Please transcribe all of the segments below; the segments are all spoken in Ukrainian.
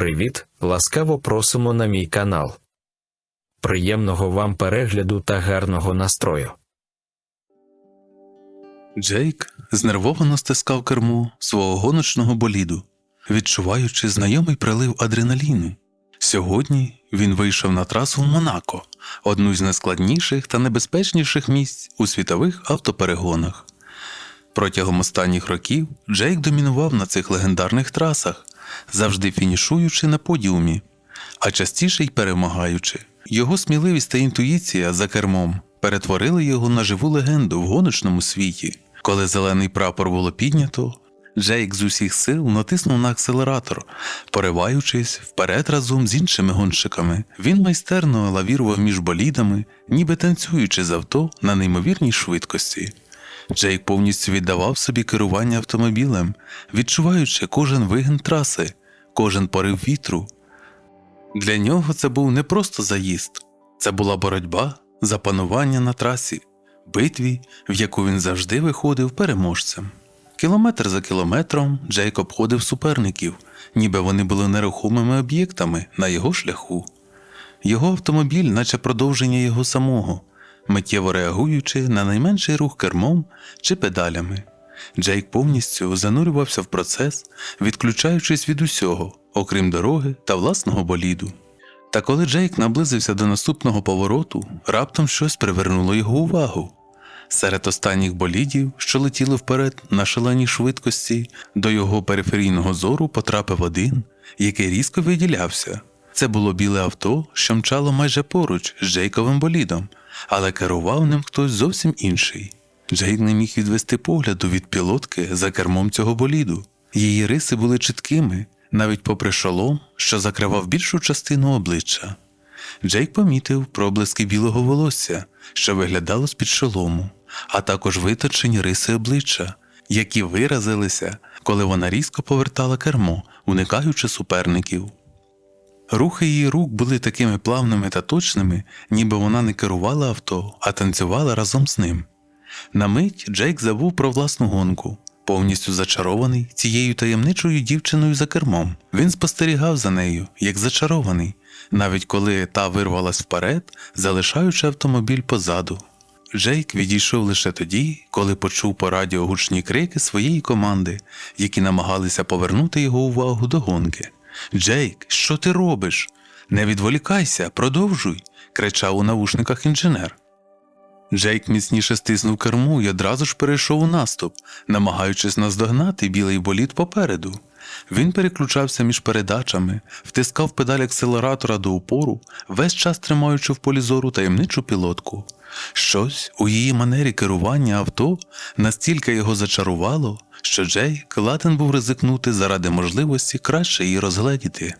Привіт! Ласкаво просимо на мій канал. Приємного вам перегляду та гарного настрою. Джейк знервовано стискав кермо свого гоночного боліду, відчуваючи знайомий прилив адреналіну. Сьогодні він вийшов на трасу в Монако, одну з найскладніших та небезпечніших місць у світових автоперегонах. Протягом останніх років Джейк домінував на цих легендарних трасах, завжди фінішуючи на подіумі, а частіше й перемагаючи. Його сміливість та інтуїція за кермом перетворили його на живу легенду в гоночному світі. Коли зелений прапор було піднято, Джейк з усіх сил натиснув на акселератор, пориваючись вперед разом з іншими гонщиками. Він майстерно лавірував між болідами, ніби танцюючи з авто на неймовірній швидкості. Джейк повністю віддавав собі керування автомобілем, відчуваючи кожен вигін траси, кожен порив вітру. Для нього це був не просто заїзд, це була боротьба за панування на трасі, битві, в яку він завжди виходив переможцем. Кілометр за кілометром Джейк обходив суперників, ніби вони були нерухомими об'єктами на його шляху. Його автомобіль, наче продовження його самого, миттєво реагуючи на найменший рух кермом чи педалями. Джейк повністю занурювався в процес, відключаючись від усього, окрім дороги та власного боліду. Та коли Джейк наблизився до наступного повороту, раптом щось привернуло його увагу. Серед останніх болідів, що летіли вперед на шаленій швидкості, до його периферійного зору потрапив один, який різко виділявся. Це було біле авто, що мчало майже поруч з Джейковим болідом, але керував ним хтось зовсім інший. Джейк не міг відвести погляду від пілотки за кермом цього боліду. Її риси були чіткими, навіть попри шолом, що закривав більшу частину обличчя. Джейк помітив проблиски білого волосся, що виглядало з-під шолому, а також виточені риси обличчя, які виразилися, коли вона різко повертала кермо, уникаючи суперників. Рухи її рук були такими плавними та точними, ніби вона не керувала авто, а танцювала разом з ним. На мить Джейк забув про власну гонку, повністю зачарований цією таємничою дівчиною за кермом. Він спостерігав за нею, як зачарований, навіть коли та вирвалась вперед, залишаючи автомобіль позаду. Джейк відійшов лише тоді, коли почув по радіо гучні крики своєї команди, які намагалися повернути його увагу до гонки. Джейк, що ти робиш? Не відволікайся, продовжуй, кричав у навушниках інженер. Джейк міцніше стиснув керму і одразу ж перейшов у наступ, намагаючись наздогнати білий болід попереду. Він переключався між передачами, втискав педаль акселератора до упору, весь час тримаючи в полі зору таємничу пілотку. Щось у її манері керування авто настільки його зачарувало, що Джейк ладен був ризикнути заради можливості краще її розгледіти.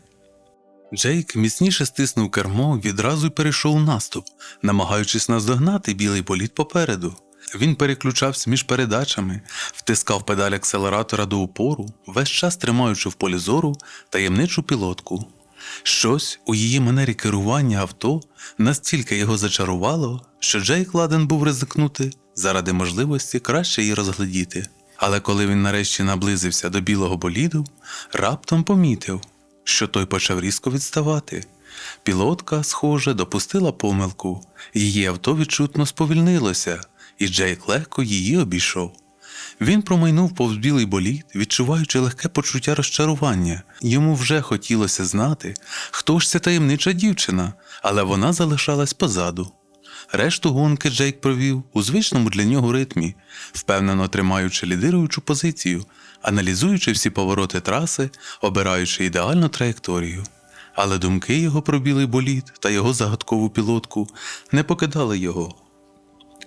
Джейк міцніше стиснув кермо, відразу й перейшов наступ, намагаючись наздогнати білий болід попереду. Він переключався між передачами, втискав педаль акселератора до упору, весь час тримаючи в полі зору таємничу пілотку. Щось у її манері керування авто настільки його зачарувало, що Джейк ладен був ризикнути заради можливості краще її розглядіти. Але коли він нарешті наблизився до білого боліду, раптом помітив, що той почав різко відставати. Пілотка, схоже, допустила помилку, її авто відчутно сповільнилося, і Джейк легко її обійшов. Він промайнув повз білий болід, відчуваючи легке почуття розчарування. Йому вже хотілося знати, хто ж ця таємнича дівчина, але вона залишалась позаду. Решту гонки Джейк провів у звичному для нього ритмі, впевнено тримаючи лідируючу позицію, аналізуючи всі повороти траси, обираючи ідеальну траєкторію. Але думки його про білий болід та його загадкову пілотку не покидали його.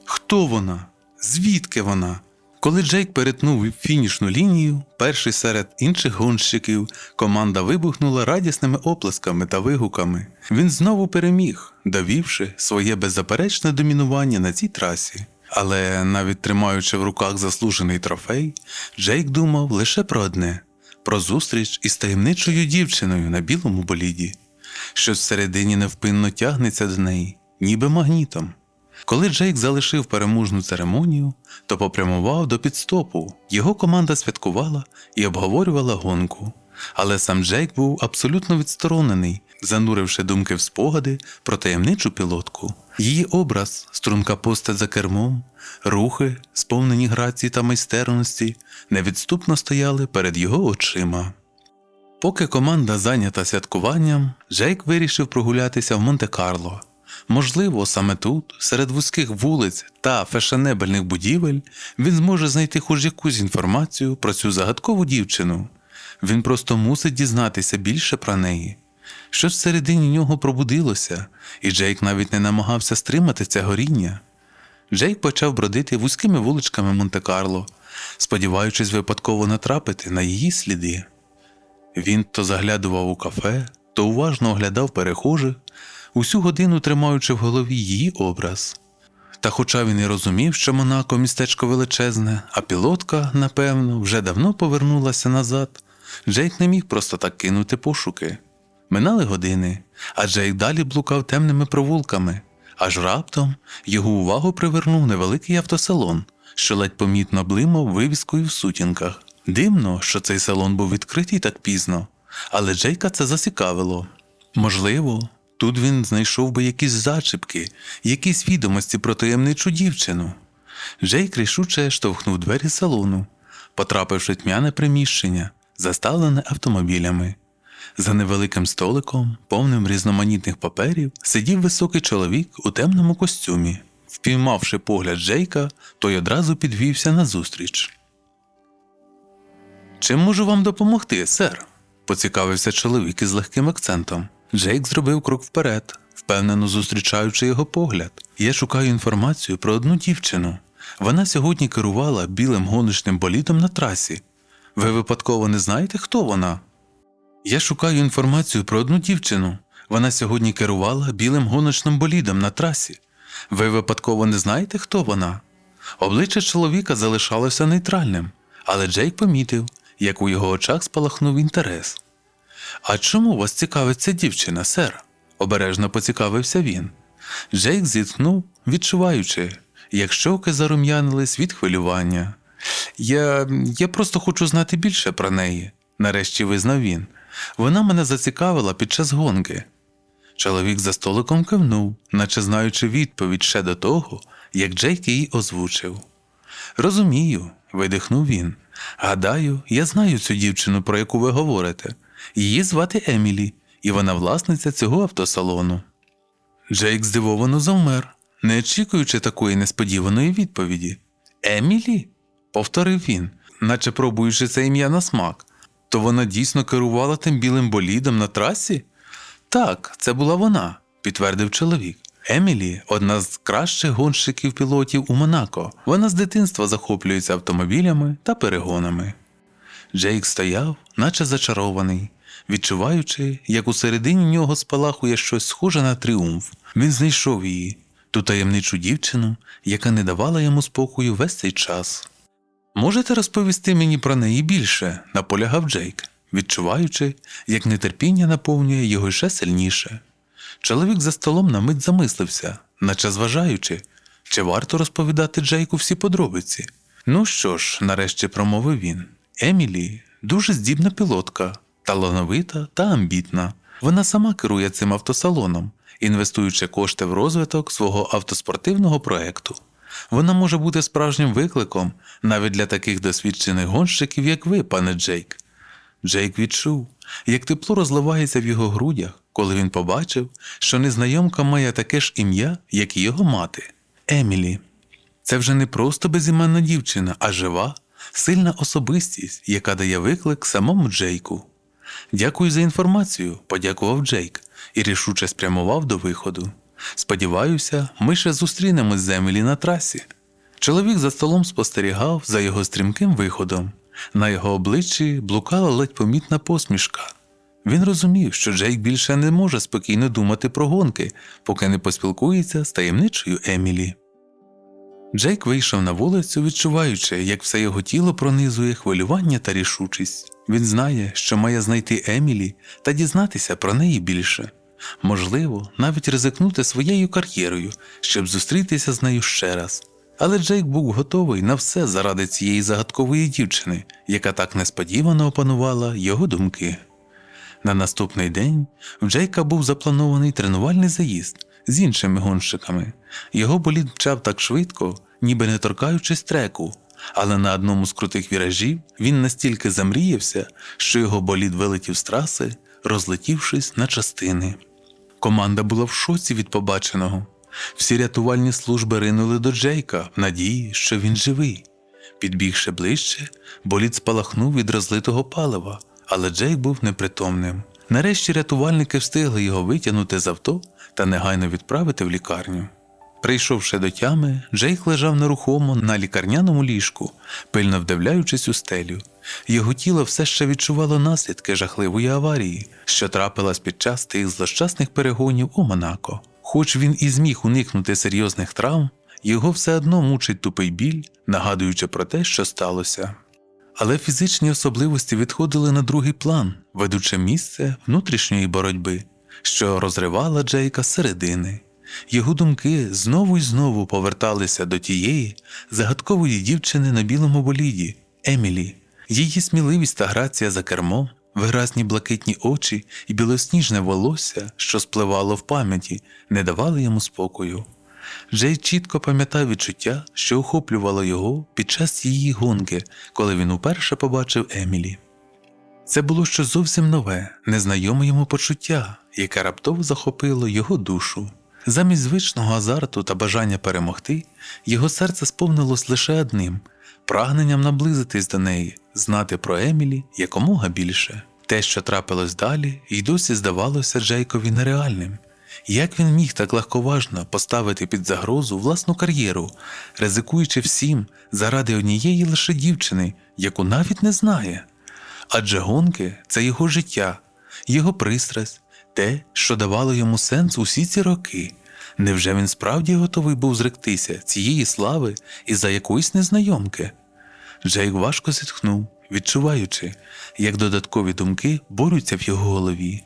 Хто вона? Звідки вона? Коли Джейк перетнув фінішну лінію, перший серед інших гонщиків, команда вибухнула радісними оплесками та вигуками. Він знову переміг, довівши своє беззаперечне домінування на цій трасі. Але навіть тримаючи в руках заслужений трофей, Джейк думав лише про одне про зустріч із таємничою дівчиною на білому боліді, що всередині невпинно тягнеться до неї, ніби магнітом. Коли Джейк залишив переможну церемонію, то попрямував до підстопу. Його команда святкувала і обговорювала гонку. але сам Джейк був абсолютно відсторонений, зануривши думки в спогади про таємничу пілотку. Її образ, струнка постать за кермом, рухи, сповнені грації та майстерності, невідступно стояли перед його очима. Поки команда зайнята святкуванням, Джейк вирішив прогулятися в Монте-Карло. Можливо, саме тут, серед вузьких вулиць та фешенебельних будівель, він зможе знайти хоч якусь інформацію про цю загадкову дівчину. Він просто мусить дізнатися більше про неї. Щось всередині нього пробудилося, і Джейк навіть не намагався стримати це горіння. Джейк почав бродити вузькими вуличками Монте-Карло, сподіваючись випадково натрапити на її сліди. Він то заглядував у кафе, то уважно оглядав перехожих, усю годину тримаючи в голові її образ. Та хоча він і розумів, що Монако містечко величезне, а пілотка, напевно, вже давно повернулася назад, Джейк не міг просто так кинути пошуки. Минали години, а Джейк далі блукав темними провулками, аж раптом його увагу привернув невеликий автосалон, що ледь помітно блимав вивіскою в сутінках. Дивно, що цей салон був відкритий так пізно, але Джейка це зацікавило. Можливо, тут він знайшов би якісь зачіпки, якісь відомості про таємничу дівчину. Джейк рішуче штовхнув двері салону, потрапивши тьмяне приміщення, заставлене автомобілями. За невеликим столиком, повним різноманітних паперів, сидів високий чоловік у темному костюмі. Впіймавши погляд Джейка, той одразу підвівся назустріч. Чим можу вам допомогти, сер? поцікавився чоловік із легким акцентом. Джейк зробив крок вперед, впевнено зустрічаючи його погляд. Я шукаю інформацію про одну дівчину. Вона сьогодні керувала білим гоночним болідом на трасі. Ви випадково не знаєте, хто вона? Я шукаю інформацію про одну дівчину. Вона сьогодні керувала білим гоночним болідом на трасі. Ви випадково не знаєте, хто вона? Обличчя чоловіка залишалося нейтральним, але Джейк помітив, як у його очах спалахнув інтерес. А чому вас цікавить ця дівчина, сер? обережно поцікавився він. Джейк зітхнув, відчуваючи, як щоки зарум'янились від хвилювання. Я, я просто хочу знати більше про неї, нарешті визнав він. Вона мене зацікавила під час гонки. Чоловік за столиком кивнув, наче знаючи відповідь ще до того, як Джейк її озвучив. Розумію, видихнув він. Гадаю, я знаю цю дівчину, про яку ви говорите. Її звати Емілі, і вона власниця цього автосалону. Джейк здивовано завмер, не очікуючи такої несподіваної відповіді. Емілі? повторив він, наче пробуючи це ім'я на смак. То вона дійсно керувала тим білим болідом на трасі? Так, це була вона, підтвердив чоловік. Емілі одна з кращих гонщиків пілотів у Монако. Вона з дитинства захоплюється автомобілями та перегонами. Джейк стояв, наче зачарований, відчуваючи, як у середині нього спалахує щось схоже на тріумф. Він знайшов її, ту таємничу дівчину, яка не давала йому спокою весь цей час. Можете розповісти мені про неї більше, наполягав Джейк, відчуваючи, як нетерпіння наповнює його ще сильніше. Чоловік за столом на мить замислився, наче зважаючи, чи варто розповідати Джейку всі подробиці. Ну що ж, нарешті промовив він. Емілі дуже здібна пілотка, талановита та амбітна. Вона сама керує цим автосалоном, інвестуючи кошти в розвиток свого автоспортивного проекту. Вона може бути справжнім викликом навіть для таких досвідчених гонщиків, як ви, пане Джейк. Джейк відчув, як тепло розливається в його грудях, коли він побачив, що незнайомка має таке ж ім'я, як і його мати Емілі. Це вже не просто безіменна дівчина, а жива, сильна особистість, яка дає виклик самому Джейку. Дякую за інформацію, подякував Джейк і рішуче спрямував до виходу. Сподіваюся, ми ще зустрінемось з Емілі на трасі. Чоловік за столом спостерігав за його стрімким виходом. На його обличчі блукала ледь помітна посмішка. Він розумів, що Джейк більше не може спокійно думати про гонки, поки не поспілкується з таємничою Емілі. Джейк вийшов на вулицю, відчуваючи, як все його тіло пронизує хвилювання та рішучість. Він знає, що має знайти Емілі та дізнатися про неї більше. Можливо, навіть ризикнути своєю кар'єрою, щоб зустрітися з нею ще раз. Але Джейк був готовий на все заради цієї загадкової дівчини, яка так несподівано опанувала його думки. На наступний день в Джейка був запланований тренувальний заїзд з іншими гонщиками. Його болід мчав так швидко, ніби не торкаючись треку, але на одному з крутих віражів він настільки замріявся, що його болід вилетів з траси, розлетівшись на частини. Команда була в шоці від побаченого. Всі рятувальні служби ринули до Джейка в надії, що він живий. Підбігши ближче, болід спалахнув від розлитого палива, але Джейк був непритомним. Нарешті рятувальники встигли його витягнути з авто та негайно відправити в лікарню. Прийшовши до тями, Джейк лежав нерухомо на лікарняному ліжку, пильно вдивляючись у стелю. Його тіло все ще відчувало наслідки жахливої аварії, що трапилась під час тих злощасних перегонів у Монако. Хоч він і зміг уникнути серйозних травм, його все одно мучить тупий біль, нагадуючи про те, що сталося. Але фізичні особливості відходили на другий план, ведучи місце внутрішньої боротьби, що розривала Джейка зсередини. Його думки знову й знову поверталися до тієї загадкової дівчини на білому боліді Емілі. Її сміливість та грація за кермом, виразні блакитні очі і білосніжне волосся, що спливало в пам'яті, не давали йому спокою. Джей чітко пам'ятав відчуття, що охоплювало його під час її гонки, коли він уперше побачив Емілі. Це було щось зовсім нове, незнайоме йому почуття, яке раптово захопило його душу. Замість звичного азарту та бажання перемогти, його серце сповнилось лише одним прагненням наблизитись до неї, знати про Емілі якомога більше. Те, що трапилось далі, й досі здавалося Джейкові нереальним. Як він міг так легковажно поставити під загрозу власну кар'єру, ризикуючи всім заради однієї лише дівчини, яку навіть не знає? Адже гонки це його життя, його пристрасть, те, що давало йому сенс усі ці роки. Невже він справді готовий був зректися цієї слави із-за якоїсь незнайомки? Джейк важко зітхнув, відчуваючи, як додаткові думки борються в його голові.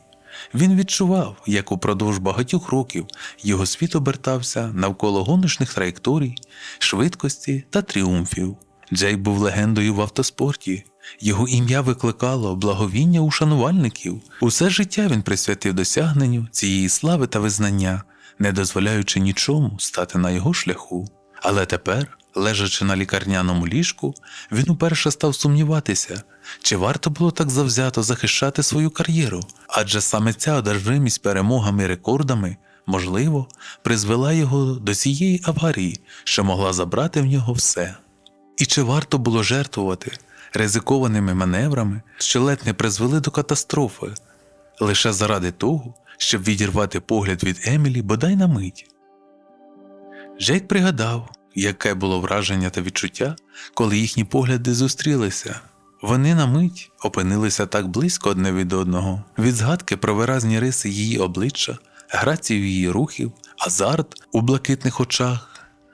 Він відчував, як упродовж багатьох років його світ обертався навколо гоночних траєкторій, швидкості та тріумфів. Джейк був легендою в автоспорті. Його ім'я викликало благовіння у шанувальників. Усе життя він присвятив досягненню цієї слави та визнання, не дозволяючи нічому стати на його шляху. Але тепер, лежачи на лікарняному ліжку, він уперше став сумніватися, чи варто було так завзято захищати свою кар'єру, адже саме ця одержимість перемогами і рекордами, можливо, призвела його до цієї аварії, що могла забрати в нього все. І чи варто було жертвувати ризикованими маневрами, що ледь не призвели до катастрофи, лише заради того, щоб відірвати погляд від Емілі бодай на мить? Джейк пригадав, яке було враження та відчуття, коли їхні погляди зустрілися. Вони на мить опинилися так близько одне від одного, від згадки про виразні риси її обличчя, грацію її рухів, азарт у блакитних очах.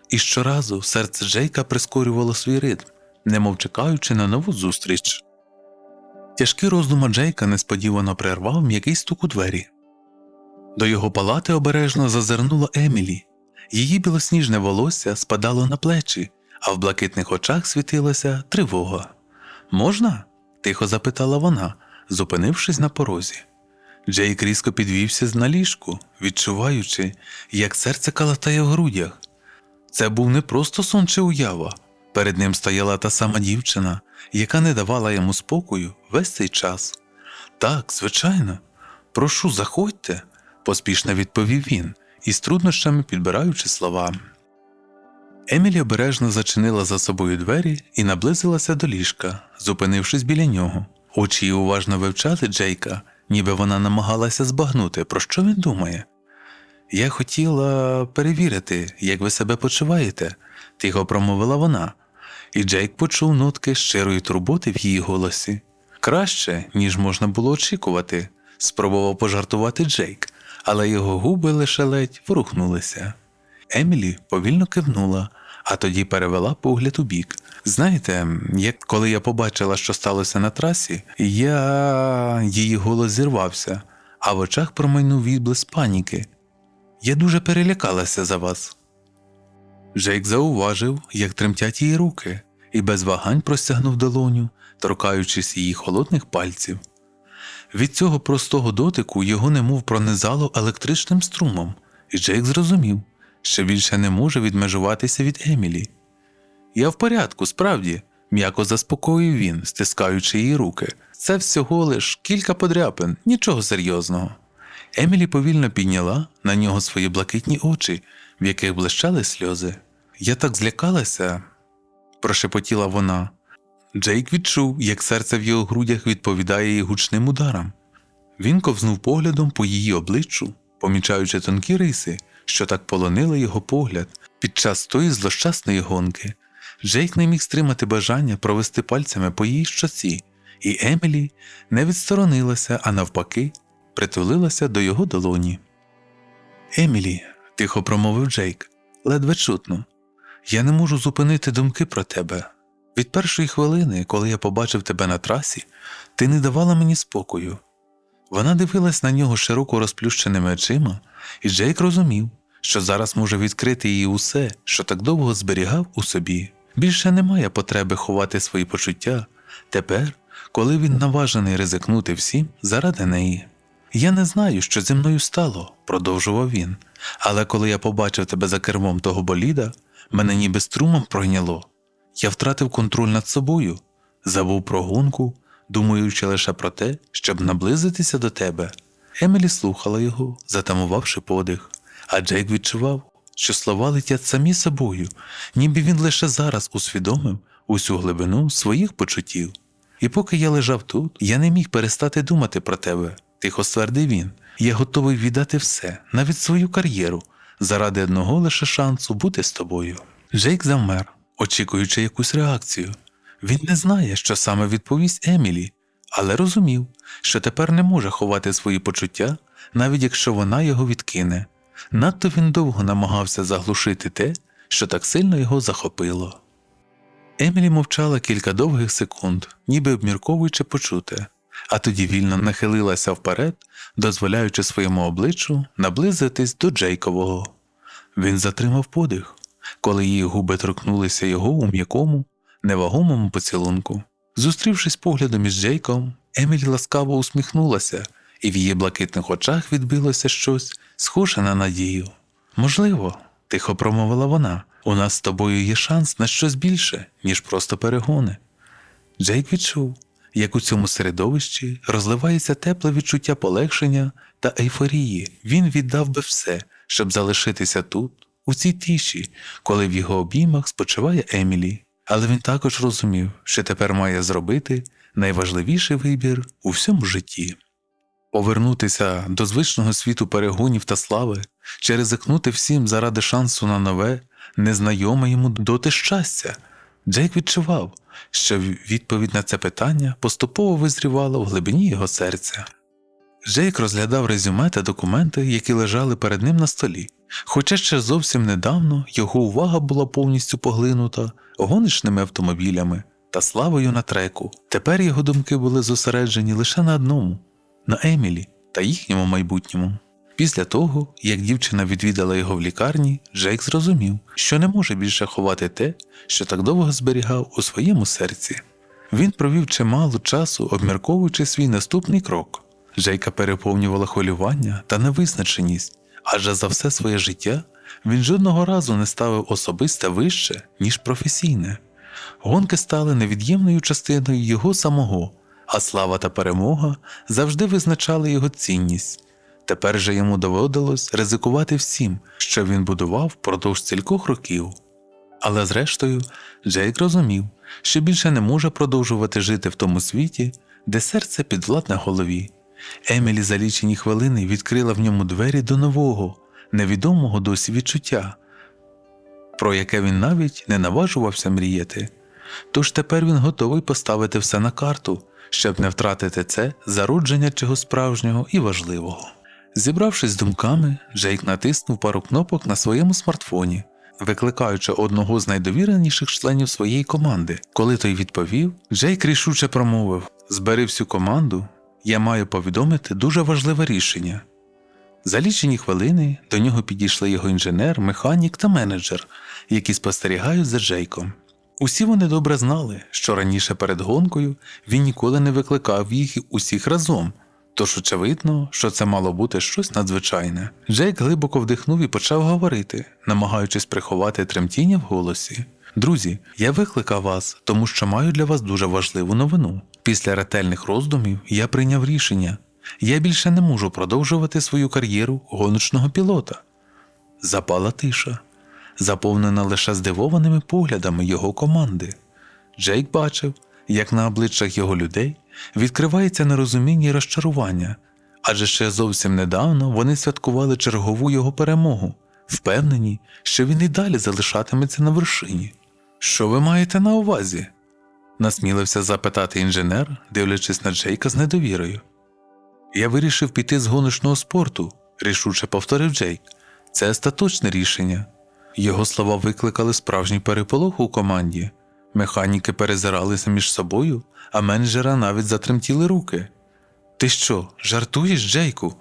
І щоразу серце Джейка прискорювало свій ритм, немов чекаючи на нову зустріч. Тяжкі роздума Джейка несподівано прервав м'який стук у двері. До його палати обережно зазирнула Емілі. Її білосніжне волосся спадало на плечі, а в блакитних очах світилася тривога. Можна? тихо запитала вона, зупинившись на порозі. Джейк різко підвівся з на ліжку, відчуваючи, як серце калатає в грудях. Це був не просто сон чи уява. Перед ним стояла та сама дівчина, яка не давала йому спокою весь цей час. Так, звичайно, прошу, заходьте, поспішно відповів він, із труднощами підбираючи слова. Емілі обережно зачинила за собою двері і наблизилася до ліжка, зупинившись біля нього. Очі її уважно вивчали Джейка, ніби вона намагалася збагнути, про що він думає. Я хотіла перевірити, як ви себе почуваєте, тихо промовила вона, і Джейк почув нотки щирої турботи в її голосі. Краще, ніж можна було очікувати, спробував пожартувати Джейк, але його губи лише ледь ворухнулися. Емілі повільно кивнула, а тоді перевела погляд у бік. Знаєте, як коли я побачила, що сталося на трасі, я її голос зірвався, а в очах промайнув відблиск паніки. Я дуже перелякалася за вас. Джейк зауважив, як тремтять її руки, і без вагань простягнув долоню, торкаючись її холодних пальців. Від цього простого дотику його немов пронизало електричним струмом, і Джейк зрозумів, що більше не може відмежуватися від Емілі. Я в порядку, справді, м'яко заспокоїв він, стискаючи її руки. Це всього лиш кілька подряпин, нічого серйозного. Емілі повільно підняла на нього свої блакитні очі, в яких блищали сльози. Я так злякалася, прошепотіла вона. Джейк відчув, як серце в його грудях відповідає їй гучним ударам. Він ковзнув поглядом по її обличчю, помічаючи тонкі риси, що так полонили його погляд під час тої злощасної гонки. Джейк не міг стримати бажання провести пальцями по її щоці, і Емілі не відсторонилася, а навпаки, притулилася до його долоні. Емілі, тихо промовив Джейк, ледве чутно. Я не можу зупинити думки про тебе. Від першої хвилини, коли я побачив тебе на трасі, ти не давала мені спокою. Вона дивилась на нього широко розплющеними очима, і Джейк розумів, що зараз може відкрити їй усе, що так довго зберігав у собі. Більше немає потреби ховати свої почуття тепер, коли він наважений ризикнути всім заради неї. Я не знаю, що зі мною стало, продовжував він, але коли я побачив тебе за кермом того боліда, мене ніби струмом пройняло. Я втратив контроль над собою, забув про гонку, думаючи лише про те, щоб наблизитися до тебе. Емілі слухала його, затамувавши подих, а Джейк відчував, що слова летять самі собою, ніби він лише зараз усвідомив усю глибину своїх почуттів. І поки я лежав тут, я не міг перестати думати про тебе, тихо ствердив він. Я готовий віддати все, навіть свою кар'єру, заради одного лише шансу бути з тобою. Джейк завмер, очікуючи якусь реакцію. Він не знає, що саме відповість Емілі, але розумів, що тепер не може ховати свої почуття, навіть якщо вона його відкине. Надто він довго намагався заглушити те, що так сильно його захопило. Емілі мовчала кілька довгих секунд, ніби обмірковуючи почуте, а тоді вільно нахилилася вперед, дозволяючи своєму обличчю наблизитись до Джейкового. Він затримав подих, коли її губи торкнулися його у м'якому, невагомому поцілунку. Зустрівшись поглядом із Джейком, Емілі ласкаво усміхнулася, і в її блакитних очах відбилося щось схоже на надію. Можливо, тихо промовила вона, у нас з тобою є шанс на щось більше, ніж просто перегони. Джейк відчув, як у цьому середовищі розливається тепле відчуття полегшення та ейфорії. Він віддав би все, щоб залишитися тут, у цій тиші, коли в його обіймах спочиває Емілі. Але він також розумів, що тепер має зробити найважливіший вибір у всьому житті. Повернутися до звичного світу перегонів та слави, чи ризикнути всім заради шансу на нове, незнайоме йому доти щастя. Джейк відчував, що відповідь на це питання поступово визрівала в глибині його серця. Джейк розглядав резюме та документи, які лежали перед ним на столі, хоча ще зовсім недавно його увага була повністю поглинута гоночними автомобілями та славою на треку. Тепер його думки були зосереджені лише на одному на Емілі та їхньому майбутньому. Після того, як дівчина відвідала його в лікарні, Джейк зрозумів, що не може більше ховати те, що так довго зберігав у своєму серці. Він провів чимало часу, обмірковуючи свій наступний крок. Джейка переповнювала хвилювання та невизначеність, адже за все своє життя він жодного разу не ставив особисте вище, ніж професійне. Гонки стали невід'ємною частиною його самого, а слава та перемога завжди визначали його цінність. Тепер же йому доводилось ризикувати всім, що він будував впродовж стількох років. Але зрештою, Джейк розумів, що більше не може продовжувати жити в тому світі, де серце підвладне голові. Емілі за лічені хвилини відкрила в ньому двері до нового, невідомого досі відчуття, про яке він навіть не наважувався мріяти. Тож тепер він готовий поставити все на карту, щоб не втратити це зародження чого справжнього і важливого. Зібравшись з думками, Джейк натиснув пару кнопок на своєму смартфоні, викликаючи одного з найдовіреніших членів своєї команди. Коли той відповів, Джейк рішуче промовив: Збери всю команду, я маю повідомити дуже важливе рішення. За лічені хвилини до нього підійшли його інженер, механік та менеджер, які спостерігають за Джейком. Усі вони добре знали, що раніше перед гонкою він ніколи не викликав їх усіх разом, тож очевидно, що це мало бути щось надзвичайне. Джейк глибоко вдихнув і почав говорити, намагаючись приховати тремтіння в голосі. Друзі, я викликав вас, тому що маю для вас дуже важливу новину. Після ретельних роздумів я прийняв рішення. Я більше не можу продовжувати свою кар'єру гоночного пілота. Запала тиша, заповнена лише здивованими поглядами його команди. Джейк бачив, як на обличчях його людей відкривається нерозуміння і розчарування, адже ще зовсім недавно вони святкували чергову його перемогу, впевнені, що він і далі залишатиметься на вершині. Що ви маєте на увазі? насмілився запитати інженер, дивлячись на Джейка з недовірою. Я вирішив піти з гоночного спорту, рішуче повторив Джейк. Це остаточне рішення. Його слова викликали справжній переполох у команді. Механіки перезиралися між собою, а менеджера навіть затремтіли руки. Ти що, жартуєш, Джейку?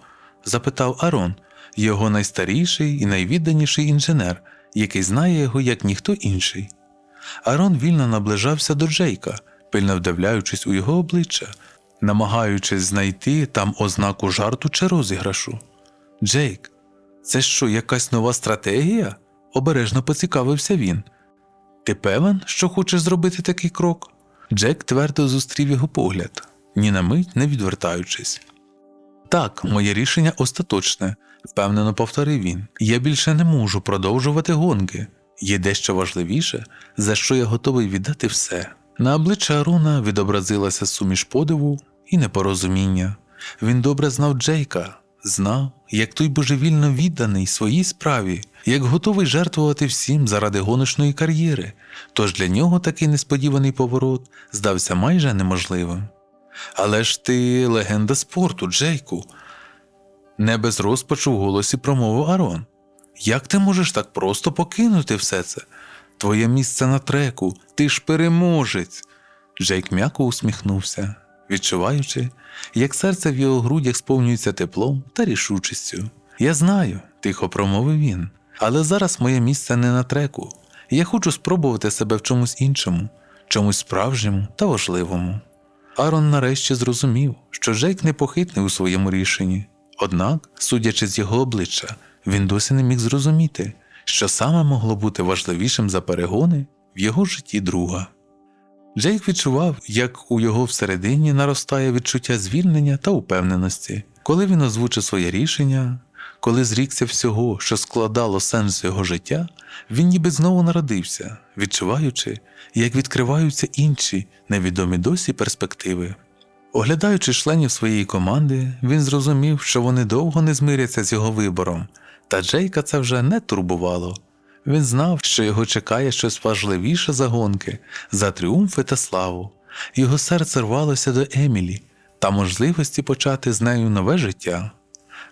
запитав Арон, його найстаріший і найвідданіший інженер, який знає його як ніхто інший. Арон вільно наближався до Джейка, пильно вдивляючись у його обличчя, намагаючись знайти там ознаку жарту чи розіграшу. Джейк, це що, якась нова стратегія? обережно поцікавився він. Ти певен, що хочеш зробити такий крок? Джек твердо зустрів його погляд, ні на мить не відвертаючись. Так, моє рішення остаточне, впевнено повторив він. Я більше не можу продовжувати гонки. Є дещо важливіше, за що я готовий віддати все. На обличчя Аруна відобразилася суміш подиву і непорозуміння. Він добре знав Джейка, знав, як той божевільно відданий своїй справі, як готовий жертвувати всім заради гоночної кар'єри, тож для нього такий несподіваний поворот здався майже неможливим. Але ж ти легенда спорту, Джейку. Не без розпачу в голосі промовив Арон. Як ти можеш так просто покинути все це? Твоє місце на треку, ти ж переможець. Джейк м'яко усміхнувся, відчуваючи, як серце в його грудях сповнюється теплом та рішучістю. Я знаю, тихо промовив він, але зараз моє місце не на треку. Я хочу спробувати себе в чомусь іншому, чомусь справжньому та важливому. Арон нарешті зрозумів, що Джейк непохитний у своєму рішенні. Однак, судячи з його обличчя, він досі не міг зрозуміти, що саме могло бути важливішим за перегони в його житті друга. Джейк відчував, як у його всередині наростає відчуття звільнення та упевненості, коли він озвучив своє рішення, коли зрікся всього, що складало сенс його життя, він ніби знову народився, відчуваючи, як відкриваються інші невідомі досі перспективи. Оглядаючи членів своєї команди, він зрозумів, що вони довго не змиряться з його вибором, та Джейка це вже не турбувало. Він знав, що його чекає щось важливіше за гонки, за тріумфи та славу. Його серце рвалося до Емілі та можливості почати з нею нове життя.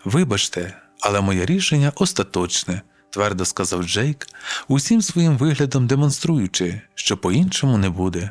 Вибачте, але моє рішення остаточне, твердо сказав Джейк, усім своїм виглядом демонструючи, що по-іншому не буде.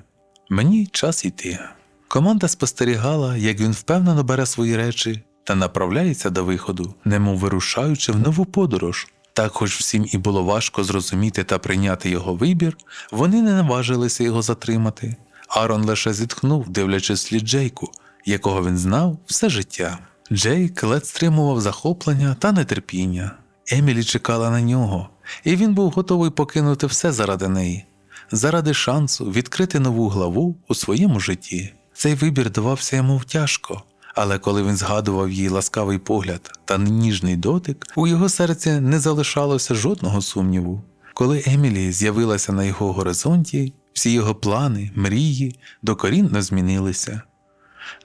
Мені час йти. Команда спостерігала, як він впевнено бере свої речі та направляється до виходу, немов вирушаючи в нову подорож. Так, хоч всім і було важко зрозуміти та прийняти його вибір, вони не наважилися його затримати. Арон лише зітхнув, дивлячись слід Джейку, якого він знав все життя. Джейк ледь стримував захоплення та нетерпіння. Емілі чекала на нього, і він був готовий покинути все заради неї, заради шансу відкрити нову главу у своєму житті. Цей вибір давався йому тяжко, але коли він згадував її ласкавий погляд та ніжний дотик, у його серці не залишалося жодного сумніву. Коли Емілі з'явилася на його горизонті, всі його плани, мрії докорінно змінилися.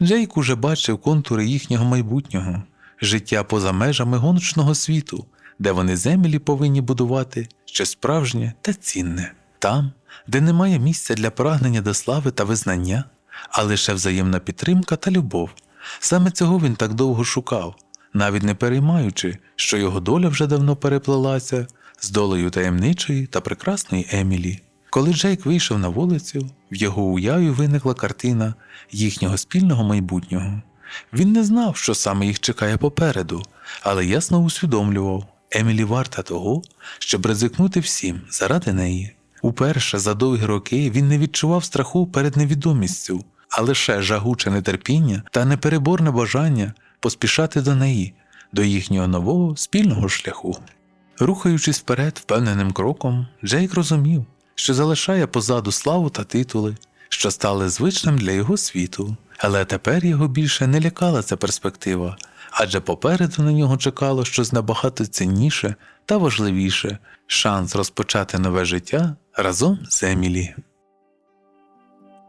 Джейк уже бачив контури їхнього майбутнього, життя поза межами гоночного світу, де вони з Емілі повинні будувати щось справжнє та цінне, там, де немає місця для прагнення до слави та визнання, а лише взаємна підтримка та любов. Саме цього він так довго шукав, навіть не переймаючи, що його доля вже давно переплелася з долею таємничої та прекрасної Емілі. Коли Джейк вийшов на вулицю, в його уяві виникла картина їхнього спільного майбутнього. Він не знав, що саме їх чекає попереду, але ясно усвідомлював, Емілі варта того, щоб ризикнути всім заради неї. Уперше за довгі роки він не відчував страху перед невідомістю, а лише жагуче нетерпіння та непереборне бажання поспішати до неї, до їхнього нового спільного шляху. Рухаючись вперед впевненим кроком, Джейк розумів, що залишає позаду славу та титули, що стали звичним для його світу, але тепер його більше не лякала ця перспектива, адже попереду на нього чекало щось набагато цінніше та важливіше шанс розпочати нове життя разом з Емілі.